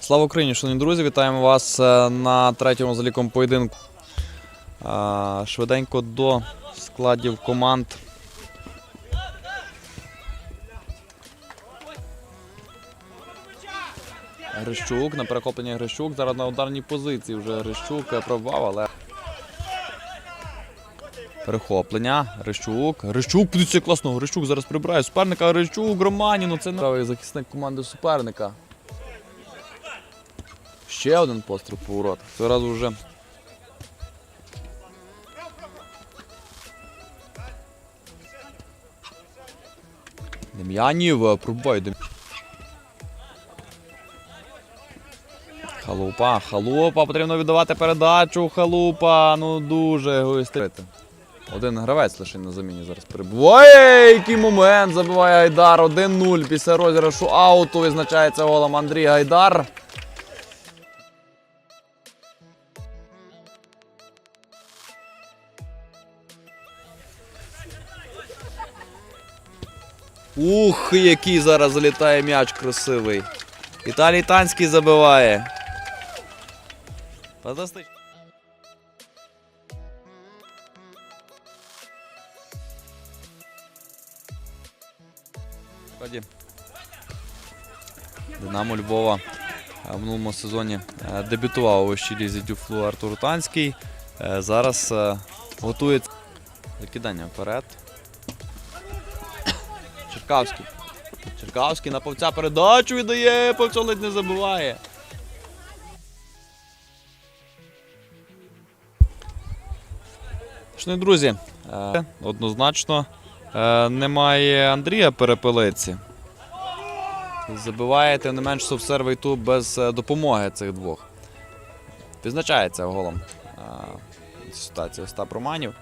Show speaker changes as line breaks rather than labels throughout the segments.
Слава Україні, шановні друзі! Вітаємо вас е, на третьому заліком поєдинку. Е, Швиденько до складів команд. Грищук на перехопленні Грищук. Зараз на ударній позиції вже Грищук е, пробував, але. Перехоплення. Грищук. Грищук, подивіться, класно. Грищук зараз прибирає суперника. Грищук, Романі. Ну це правий захисник команди суперника. Ще один постріл по воротах. Цього разу. Дем'янів е, пробиває Дем... Халупа, халупа, потрібно віддавати передачу. Халупа, ну дуже егоїстично. Один гравець лише на заміні зараз перебуває. Який момент забиває Гайдар. 1-0 після розіграшу ауту визначається голом Андрій Гайдар. Ух, який зараз залітає м'яч красивий. Віталій Танський забиває. Фантастично. Динамо Львова е, в минулому сезоні е, дебютував у лізі Дюфлу Артур Танський. Е, Зараз готується закидання вперед. Черкавський. Черкавський на повця передачу віддає, повця ледь не. Шановні друзі, е, однозначно е, немає Андрія Перепелиці. Забиває, тим не менш, совсервий ту без е, допомоги цих двох. Відзначається голом ситуація Остап Романів.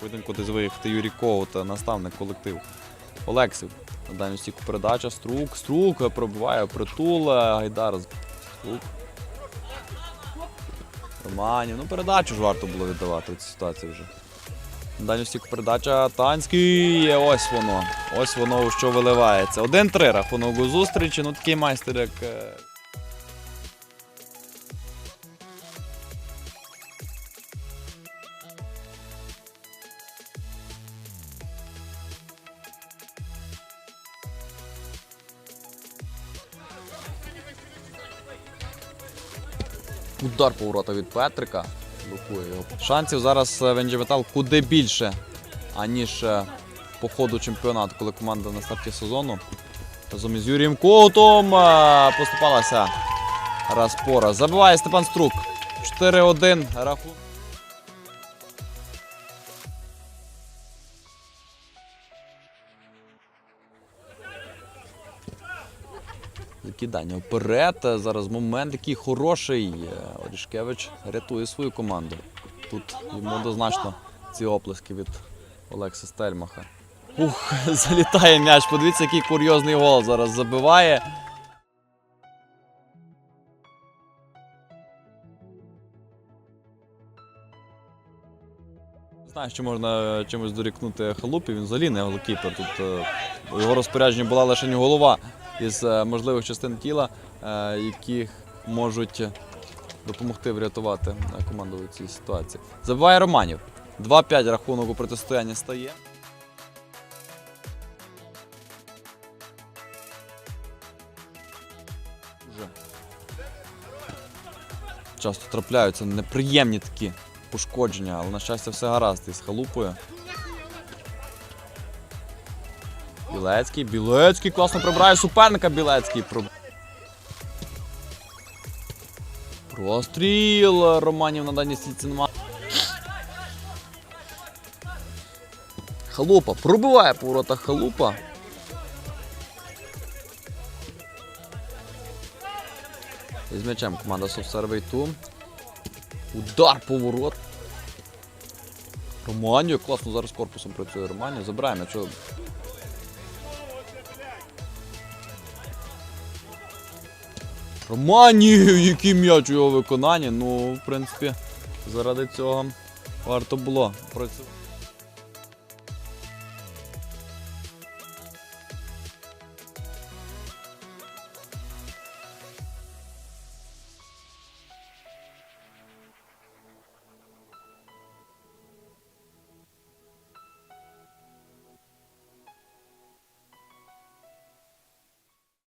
Поєдинку десь виїхати Юрій Ковут, наставник колектив Олексів. На дальню стійку передача. Струк, струк пробиває притул. е, Гайдар. Струк. Романів. Ну передачу ж варто було віддавати цій ситуації вже. На дальню стійку передача. Танський. Ось воно. Ось воно що виливається. 1-3 рахунок у зустрічі. Ну такий майстер, як. Удар поворота від Петрика. Блокує його. Шансів зараз Венджі в куди більше, аніж е, по ходу чемпіонату, коли команда на старті сезону. Разом із Юрієм Коутом е, поступалася раз по раз. Забиває Степан Струк. 4-1 рахунок. Закидання вперед. Зараз момент який хороший. Е, Орішкевич рятує свою команду. Тут йому однозначно ці оплески від Олекса Стельмаха. Ух, залітає м'яч. Подивіться, який курйозний гол зараз забиває. Не знаю, що можна чимось дорікнути халупі. Він взагалі не голкіпер. Тут е, у його розпорядженні була лише голова із е, можливих частин тіла, е, яких можуть допомогти врятувати е, команду у цій ситуації. Забиває Романів. 2-5 рахунок у протистоянні стає. Часто трапляються неприємні такі пошкодження, але на щастя все гаразд із халупою. Білецький, Білецький класно прибирає суперника Білецький. Про... Простріл Романів на даній стільці нема. Халупа пробиває по воротах халупа. І м'ячем команда Совсервей ту. Удар по ворот. Романію класно зараз корпусом працює Романію. Забираємо, якщо Романію, який м'яч у його виконанні. Ну, в принципі, заради цього Варто було працювати.